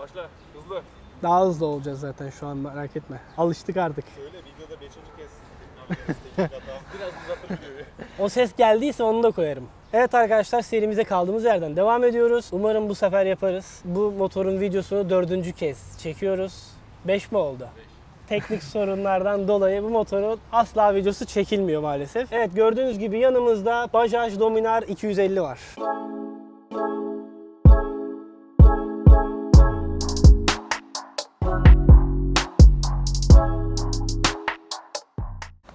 Başla. Hızlı. Daha hızlı olacağız zaten şu an merak etme. Alıştık artık. Şöyle videoda 5. kez. Biraz uzatır videoyu. O ses geldiyse onu da koyarım. Evet arkadaşlar serimize kaldığımız yerden devam ediyoruz. Umarım bu sefer yaparız. Bu motorun videosunu dördüncü kez çekiyoruz. 5 mi oldu? Teknik sorunlardan dolayı bu motorun asla videosu çekilmiyor maalesef. Evet gördüğünüz gibi yanımızda Bajaj Dominar 250 var.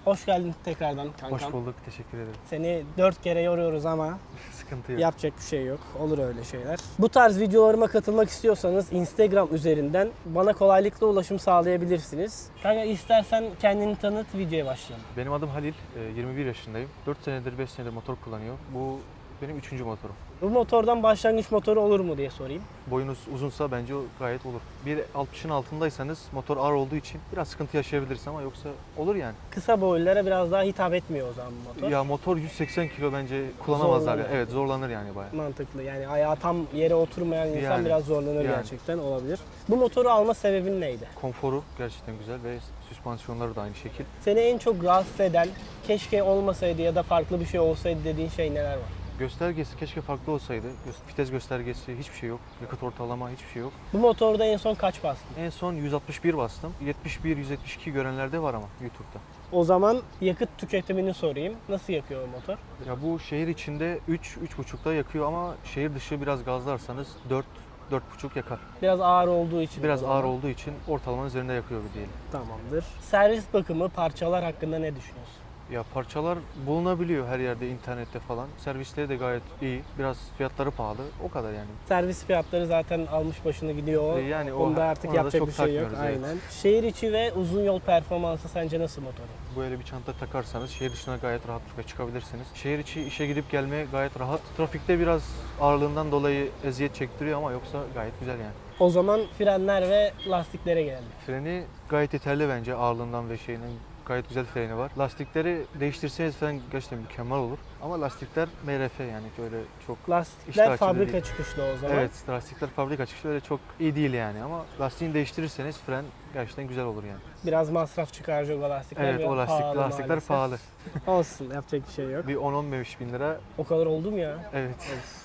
Hoş geldin tekrardan kankam. Hoş bulduk, teşekkür ederim. Seni dört kere yoruyoruz ama Sıkıntı yok. Yapacak bir şey yok. Olur öyle şeyler. Bu tarz videolarıma katılmak istiyorsanız Instagram üzerinden bana kolaylıkla ulaşım sağlayabilirsiniz. Kanka istersen kendini tanıt videoya başlayalım. Benim adım Halil, e, 21 yaşındayım. 4 senedir, 5 senedir motor kullanıyor. Bu benim üçüncü motorum. Bu motordan başlangıç motoru olur mu diye sorayım. Boyunuz uzunsa bence o gayet olur. 1.60'ın altındaysanız motor ağır olduğu için biraz sıkıntı yaşayabilirsin ama yoksa olur yani. Kısa boylulara biraz daha hitap etmiyor o zaman bu motor. Ya motor 180 kilo bence kullanamazlar ya. Zorlanır. Evet zorlanır yani bayağı. Mantıklı. Yani ayağı tam yere oturmayan insan Yani, biraz zorlanır yani. gerçekten olabilir. Bu motoru alma sebebin neydi? Konforu gerçekten güzel ve süspansiyonları da aynı şekil. Seni en çok rahatsız eden keşke olmasaydı ya da farklı bir şey olsaydı dediğin şey neler var? Göstergesi keşke farklı olsaydı. Vites göstergesi hiçbir şey yok. Yakıt ortalama hiçbir şey yok. Bu motorda en son kaç bastın? En son 161 bastım. 71-172 görenlerde var ama YouTube'da. O zaman yakıt tüketimini sorayım. Nasıl yakıyor o motor? Ya bu şehir içinde 3 3,5'da yakıyor ama şehir dışı biraz gazlarsanız 4 4,5 yakar. Biraz ağır olduğu için. Biraz ağır olduğu için ortalamanın üzerinde yakıyor bir diyelim. Tamamdır. Servis bakımı, parçalar hakkında ne düşünüyorsun? Ya parçalar bulunabiliyor her yerde internette falan. Servisleri de gayet iyi. Biraz fiyatları pahalı. O kadar yani. Servis fiyatları zaten almış başını gidiyor. E, yani o- Onda artık ona da yapacak çok bir şey yok. takmıyoruz, evet. Aynen. Şehir içi ve uzun yol performansı sence nasıl motorun? Böyle bir çanta takarsanız şehir dışına gayet rahatlıkla çıkabilirsiniz. Şehir içi işe gidip gelmeye gayet rahat. Trafikte biraz ağırlığından dolayı eziyet çektiriyor ama yoksa gayet güzel yani. O zaman frenler ve lastiklere gelelim. Freni gayet yeterli bence ağırlığından ve şeyinden gayet güzel freni var. Lastikleri değiştirseniz falan gerçekten mükemmel olur. Ama lastikler MRF yani böyle çok Lastikler fabrika değil. çıkışlı o zaman. Evet lastikler fabrika çıkışı öyle çok iyi değil yani ama lastiğini değiştirirseniz fren gerçekten güzel olur yani. Biraz masraf çıkaracak o lastikler. Evet biraz o lastik, pahalı lastikler maalesef. pahalı. Olsun yapacak bir şey yok. Bir 10-15 bin lira O kadar oldu mu ya? evet.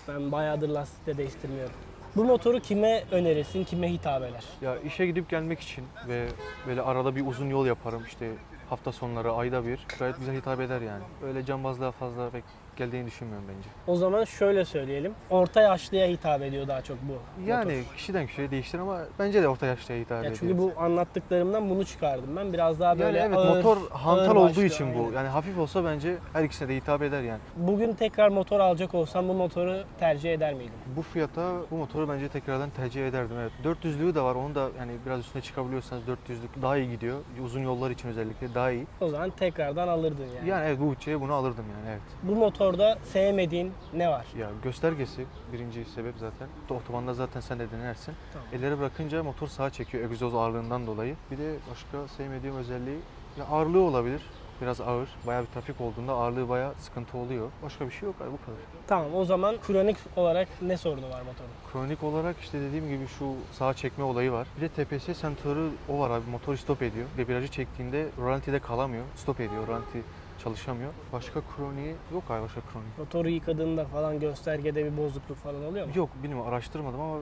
Ben bayağıdır lastik de değiştirmiyorum. Bu motoru kime önerirsin, kime hitap eder? Ya işe gidip gelmek için ve böyle arada bir uzun yol yaparım işte hafta sonları ayda bir gayet güzel hitap eder yani. Öyle cambazlığa fazla pek geldiğini düşünmüyorum bence. O zaman şöyle söyleyelim. Orta yaşlıya hitap ediyor daha çok bu Yani motor. kişiden kişiye değiştir ama bence de orta yaşlıya hitap Ya ediyor. çünkü bu anlattıklarımdan bunu çıkardım ben. Biraz daha böyle yani evet ağır, motor hantal ağır olduğu için bu. Yani hafif olsa bence her ikisine de hitap eder yani. Bugün tekrar motor alacak olsam bu motoru tercih eder miydim? Bu fiyata bu motoru bence tekrardan tercih ederdim. Evet. 400'lüğü de var. Onu da yani biraz üstüne çıkabiliyorsanız 400'lük daha iyi gidiyor. Uzun yollar için özellikle daha iyi. O zaman tekrardan alırdın yani. Yani evet bu bütçeye bunu alırdım yani evet. Bu motorda sevmediğin ne var? Ya göstergesi birinci sebep zaten. Otobanda zaten sen de denersin. Tamam. Elleri bırakınca motor sağa çekiyor egzoz ağırlığından dolayı. Bir de başka sevmediğim özelliği ya ağırlığı olabilir. Biraz ağır. Bayağı bir trafik olduğunda ağırlığı bayağı sıkıntı oluyor. Başka bir şey yok abi bu kadar. Tamam o zaman kronik olarak ne sorunu var motorun? Kronik olarak işte dediğim gibi şu sağa çekme olayı var. Bir de TPS sensörü o var abi. Motor stop ediyor. Debriyajı çektiğinde rölantide kalamıyor. Stop ediyor. Rölanti çalışamıyor. Başka kroniği yok abi başka kronik. Motoru yıkadığında falan göstergede bir bozukluk falan oluyor mu? Yok bilmiyorum araştırmadım ama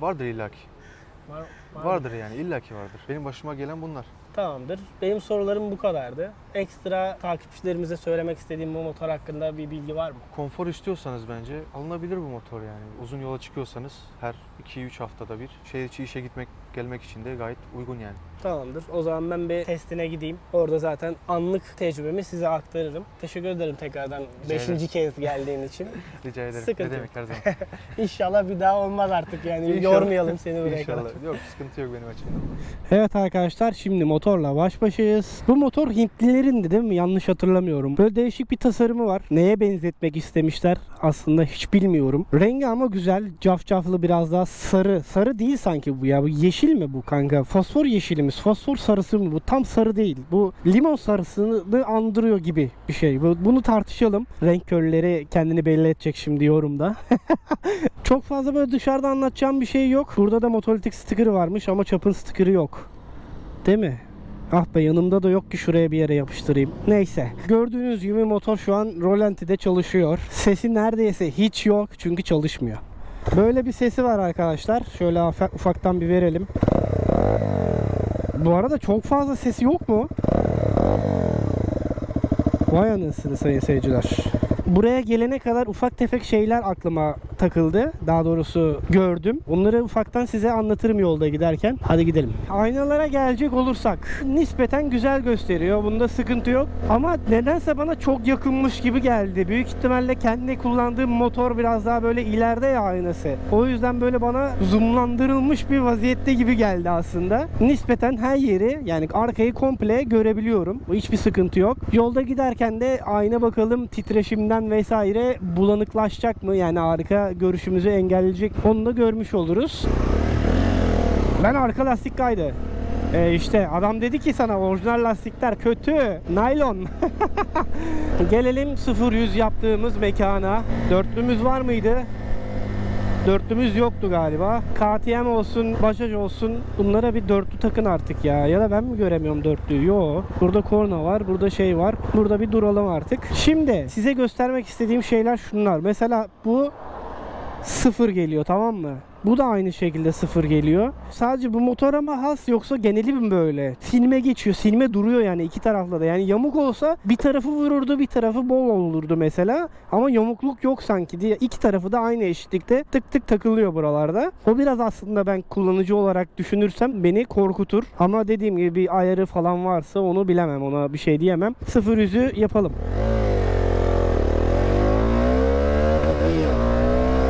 vardır illaki. Var, var? Vardır yani illaki vardır. Benim başıma gelen bunlar. Tamamdır. Benim sorularım bu kadardı. Ekstra takipçilerimize söylemek istediğim bu motor hakkında bir bilgi var mı? Konfor istiyorsanız bence alınabilir bu motor yani. Uzun yola çıkıyorsanız her 2-3 haftada bir şehir içi işe gitmek gelmek için de gayet uygun yani. Tamamdır. O zaman ben bir testine gideyim. Orada zaten anlık tecrübemi size aktarırım. Teşekkür ederim tekrardan Rica 5. ederim. kez geldiğin için. Rica ederim. Sıkıntı ne demek her zaman. İnşallah bir daha olmaz artık yani. İnşallah. Yormayalım seni buraya kadar. İnşallah. Yok sıkıntı yok benim açımdan. Evet arkadaşlar şimdi motor motorla baş başayız. Bu motor Hintlilerindi değil mi? Yanlış hatırlamıyorum. Böyle değişik bir tasarımı var. Neye benzetmek istemişler aslında hiç bilmiyorum. Rengi ama güzel. Cafcaflı biraz daha sarı. Sarı değil sanki bu ya. Bu yeşil mi bu kanka? Fosfor yeşili mi? Fosfor sarısı mı bu? Tam sarı değil. Bu limon sarısını andırıyor gibi bir şey. Bu- Bunu tartışalım. Renk körleri kendini belli edecek şimdi yorumda. Çok fazla böyle dışarıda anlatacağım bir şey yok. Burada da motolitik sticker'ı varmış ama çapın sticker'ı yok. Değil mi? Ah be yanımda da yok ki şuraya bir yere yapıştırayım. Neyse. Gördüğünüz gibi motor şu an rolanti'de çalışıyor. Sesi neredeyse hiç yok çünkü çalışmıyor. Böyle bir sesi var arkadaşlar. Şöyle ufaktan bir verelim. Bu arada çok fazla sesi yok mu? Vay anasını sayın seyirciler. Buraya gelene kadar ufak tefek şeyler aklıma takıldı. Daha doğrusu gördüm. Onları ufaktan size anlatırım yolda giderken. Hadi gidelim. Aynalara gelecek olursak nispeten güzel gösteriyor. Bunda sıkıntı yok. Ama nedense bana çok yakınmış gibi geldi. Büyük ihtimalle kendi kullandığım motor biraz daha böyle ileride ya aynası. O yüzden böyle bana zoomlandırılmış bir vaziyette gibi geldi aslında. Nispeten her yeri yani arkayı komple görebiliyorum. Hiçbir sıkıntı yok. Yolda giderken de ayna bakalım titreşimden vesaire bulanıklaşacak mı? Yani arka görüşümüzü engelleyecek. Onu da görmüş oluruz. Ben arka lastik kaydı. E işte adam dedi ki sana orijinal lastikler kötü. Naylon. Gelelim 0-100 yaptığımız mekana. Dörtlümüz var mıydı? Dörtlümüz yoktu galiba. KTM olsun, Bajaj olsun bunlara bir dörtlü takın artık ya. Ya da ben mi göremiyorum dörtlüyü? Yo. Burada korna var, burada şey var. Burada bir duralım artık. Şimdi size göstermek istediğim şeyler şunlar. Mesela bu sıfır geliyor tamam mı? Bu da aynı şekilde sıfır geliyor. Sadece bu motora mı has yoksa geneli mi böyle? Silme geçiyor. Silme duruyor yani iki tarafta da. Yani yamuk olsa bir tarafı vururdu bir tarafı bol olurdu mesela. Ama yamukluk yok sanki diye. iki tarafı da aynı eşitlikte tık tık takılıyor buralarda. O biraz aslında ben kullanıcı olarak düşünürsem beni korkutur. Ama dediğim gibi bir ayarı falan varsa onu bilemem. Ona bir şey diyemem. Sıfır yüzü yapalım.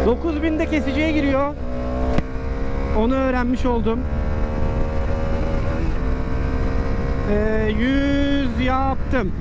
9000'de kesiciye giriyor. Onu öğrenmiş oldum. Ee, 100 yaptım.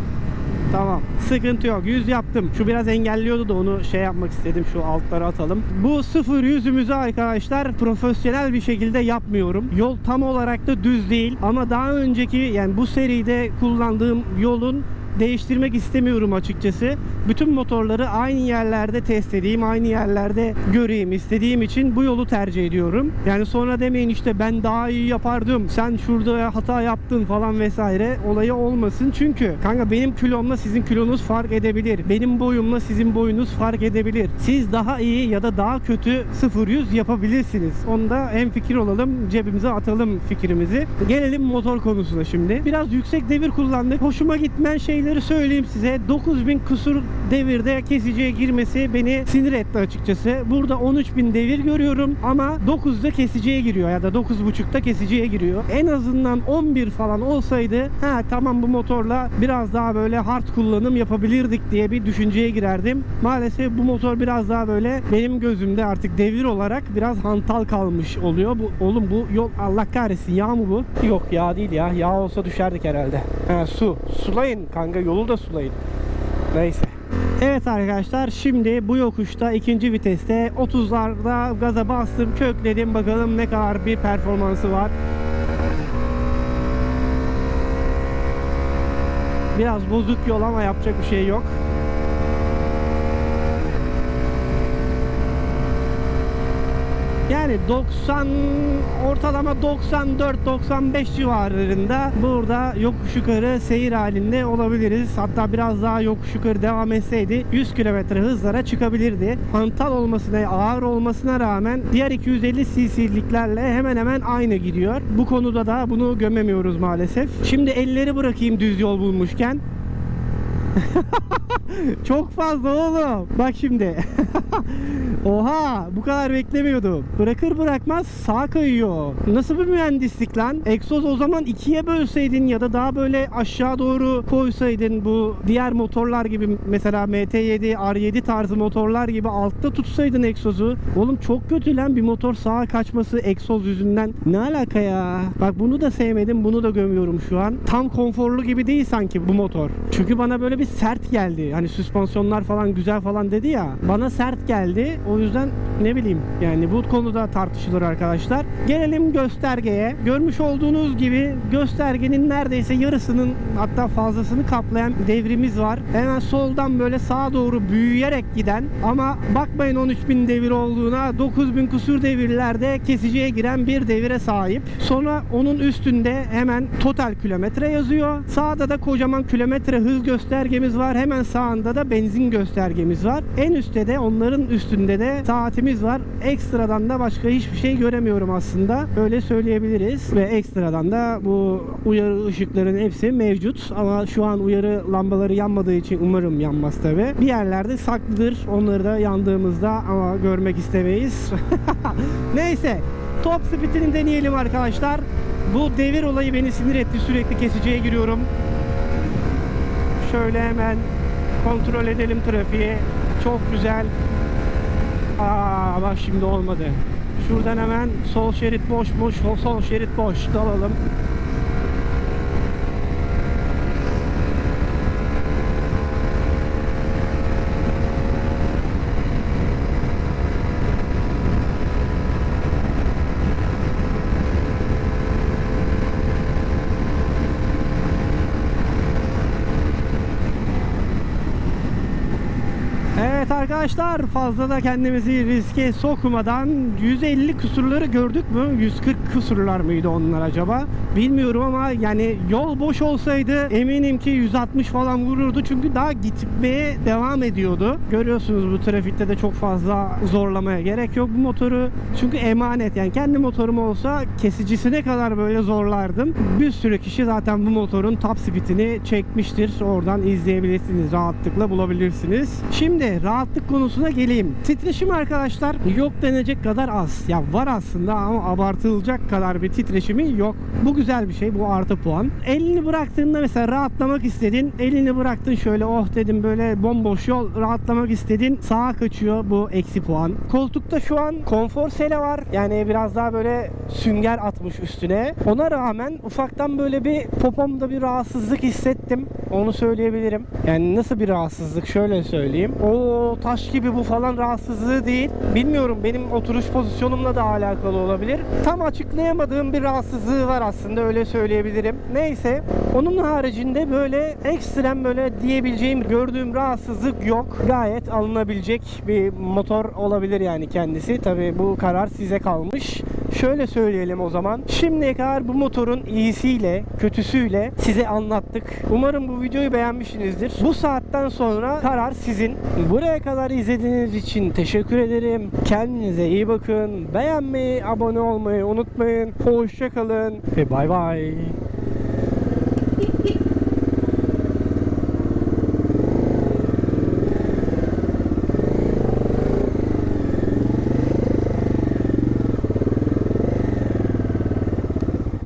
Tamam. Sıkıntı yok. 100 yaptım. Şu biraz engelliyordu da onu şey yapmak istedim. Şu altlara atalım. Bu sıfır yüzümüzü arkadaşlar profesyonel bir şekilde yapmıyorum. Yol tam olarak da düz değil. Ama daha önceki yani bu seride kullandığım yolun değiştirmek istemiyorum açıkçası. Bütün motorları aynı yerlerde test edeyim, aynı yerlerde göreyim istediğim için bu yolu tercih ediyorum. Yani sonra demeyin işte ben daha iyi yapardım, sen şurada hata yaptın falan vesaire olayı olmasın. Çünkü kanka benim kilomla sizin kilonuz fark edebilir. Benim boyumla sizin boyunuz fark edebilir. Siz daha iyi ya da daha kötü 0-100 yapabilirsiniz. Onda hem fikir olalım, cebimize atalım fikrimizi. Gelelim motor konusuna şimdi. Biraz yüksek devir kullandık. Hoşuma gitmeyen şeyleri söyleyeyim size. 9000 kusur devirde kesiciye girmesi beni sinir etti açıkçası. Burada 13000 devir görüyorum ama 9'da kesiciye giriyor ya da 9.5'da kesiciye giriyor. En azından 11 falan olsaydı ha tamam bu motorla biraz daha böyle hard kullanım yapabilirdik diye bir düşünceye girerdim. Maalesef bu motor biraz daha böyle benim gözümde artık devir olarak biraz hantal kalmış oluyor. Bu oğlum bu yol Allah kahretsin yağ mı bu? Yok yağ değil ya. Yağ olsa düşerdik herhalde. Ha, su. Sulayın kanka yolu da sulayın. Neyse. Evet arkadaşlar şimdi bu yokuşta ikinci viteste 30'larda gaza bastım kökledim bakalım ne kadar bir performansı var. Biraz bozuk yol ama yapacak bir şey yok. Yani 90 ortalama 94-95 civarlarında burada yokuş yukarı seyir halinde olabiliriz. Hatta biraz daha yokuş yukarı devam etseydi 100 km hızlara çıkabilirdi. Hantal olmasına, ağır olmasına rağmen diğer 250 cc'liklerle hemen hemen aynı gidiyor. Bu konuda da bunu gömemiyoruz maalesef. Şimdi elleri bırakayım düz yol bulmuşken. Çok fazla oğlum. Bak şimdi. Oha bu kadar beklemiyordum. Bırakır bırakmaz sağ kayıyor. Nasıl bir mühendislik lan? Egzoz o zaman ikiye bölseydin ya da daha böyle aşağı doğru koysaydın bu diğer motorlar gibi mesela MT7, R7 tarzı motorlar gibi altta tutsaydın egzozu. Oğlum çok kötü lan bir motor sağa kaçması egzoz yüzünden. Ne alaka ya? Bak bunu da sevmedim bunu da gömüyorum şu an. Tam konforlu gibi değil sanki bu motor. Çünkü bana böyle bir sert geldi. Hani süspansiyonlar falan güzel falan dedi ya. Bana sert geldi. O yüzden ne bileyim yani bu konuda tartışılır arkadaşlar. Gelelim göstergeye. Görmüş olduğunuz gibi göstergenin neredeyse yarısının hatta fazlasını kaplayan devrimiz var. Hemen soldan böyle sağa doğru büyüyerek giden ama bakmayın 13.000 devir olduğuna 9.000 kusur devirlerde kesiciye giren bir devire sahip. Sonra onun üstünde hemen total kilometre yazıyor. Sağda da kocaman kilometre hız göstergemiz var. Hemen sağında da benzin göstergemiz var. En üstte de onların üstünde de saatimiz var. Ekstradan da başka hiçbir şey göremiyorum aslında. Öyle söyleyebiliriz. Ve ekstradan da bu uyarı ışıkların hepsi mevcut. Ama şu an uyarı lambaları yanmadığı için umarım yanmaz tabi. Bir yerlerde saklıdır. Onları da yandığımızda ama görmek istemeyiz. Neyse. Top speedini deneyelim arkadaşlar. Bu devir olayı beni sinir etti. Sürekli kesiciye giriyorum. Şöyle hemen kontrol edelim trafiği. Çok güzel. Aa bak şimdi olmadı. Şuradan hemen sol şerit boşmuş. Sol, sol şerit boş. Dalalım. Evet arkadaşlar fazla da kendimizi riske sokmadan 150 kusurları gördük mü? 140 kusurlar mıydı onlar acaba? Bilmiyorum ama yani yol boş olsaydı eminim ki 160 falan vururdu çünkü daha gitmeye devam ediyordu. Görüyorsunuz bu trafikte de çok fazla zorlamaya gerek yok bu motoru. Çünkü emanet yani kendi motorum olsa kesicisine kadar böyle zorlardım. Bir sürü kişi zaten bu motorun top speedini çekmiştir. Oradan izleyebilirsiniz rahatlıkla bulabilirsiniz. Şimdi rahatlık konusuna geleyim. Titreşim arkadaşlar yok denecek kadar az. Ya var aslında ama abartılacak kadar bir titreşimi yok. Bu güzel bir şey. Bu artı puan. Elini bıraktığında mesela rahatlamak istedin. Elini bıraktın şöyle oh dedim böyle bomboş yol rahatlamak istedin. Sağa kaçıyor. Bu eksi puan. Koltukta şu an konfor sele var. Yani biraz daha böyle sünger atmış üstüne. Ona rağmen ufaktan böyle bir popomda bir rahatsızlık hissettim. Onu söyleyebilirim. Yani nasıl bir rahatsızlık şöyle söyleyeyim. O taş gibi bu falan rahatsızlığı değil. Bilmiyorum benim oturuş pozisyonumla da alakalı olabilir. Tam açıklayamadığım bir rahatsızlığı var aslında öyle söyleyebilirim. Neyse onun haricinde böyle ekstrem böyle diyebileceğim gördüğüm rahatsızlık yok. Gayet alınabilecek bir motor olabilir yani kendisi. Tabi bu karar size kalmış. Şöyle söyleyelim o zaman. Şimdiye kadar bu motorun iyisiyle, kötüsüyle size anlattık. Umarım bu videoyu beğenmişsinizdir. Bu saatten sonra karar sizin. Buraya kadar izlediğiniz için teşekkür ederim. Kendinize iyi bakın. Beğenmeyi, abone olmayı unutmayın. Hoşçakalın ve bay bay.